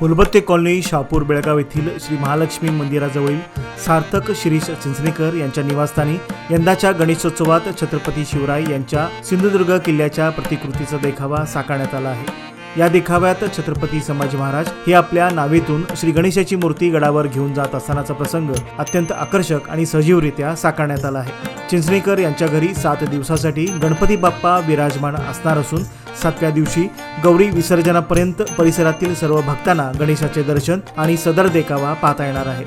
फुलबत्ते colony Shahpur Belgaum येथील श्री महालक्ष्मी मंदिराजवळील सार्थक शिरीष चिंचणेकर यांच्या निवासस्थानी यंदाच्या गणेशोत्सवात छत्रपती शिवराय यांच्या सिंधुदुर्ग किल्ल्याच्या प्रतिकृतीचा देखावा साकारण्यात आला आहे. या देखाव्यात छत्रपती संभाजी महाराज हे आपल्या नावेतून श्री गणेशाची मूर्ती गडावर घेऊन जात असतानाचा प्रसंग अत्यंत आकर्षक आणि सजीवरित्या साकारण्यात आला आहे. चिंचणेकर यांच्या घरी सात दिवसासाठी गणपती बाप्पा विराजमान असणार असून सातव्या दिवशी गौरी विसर्जनापर्यंत परिसरातील सर्व भक्तांना गणेशाचे दर्शन आणि सदर देखावा पाहता येणार आहे.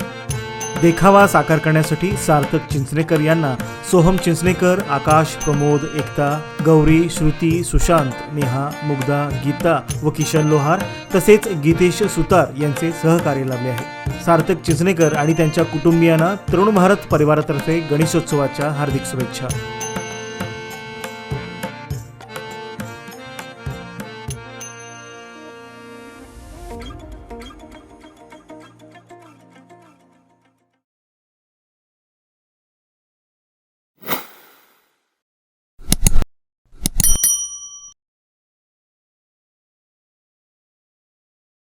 देखावा साकार करण्यासाठी सार्थक चिंचणेकर यांना सोहम चिंचणेकर आकाश प्रमोद एकता गौरी श्रुती सुशांत नेहा मुग्धा गीता व किशन लोहार तसेच गीतेश सुतार यांचे सहकार्य लाभले आहे. सार्थक चिंचणेकर आणि त्यांच्या कुटुंबियांना तरुण भारत परिवारातर्फे गणेशोत्सवाच्या हार्दिक शुभेच्छा.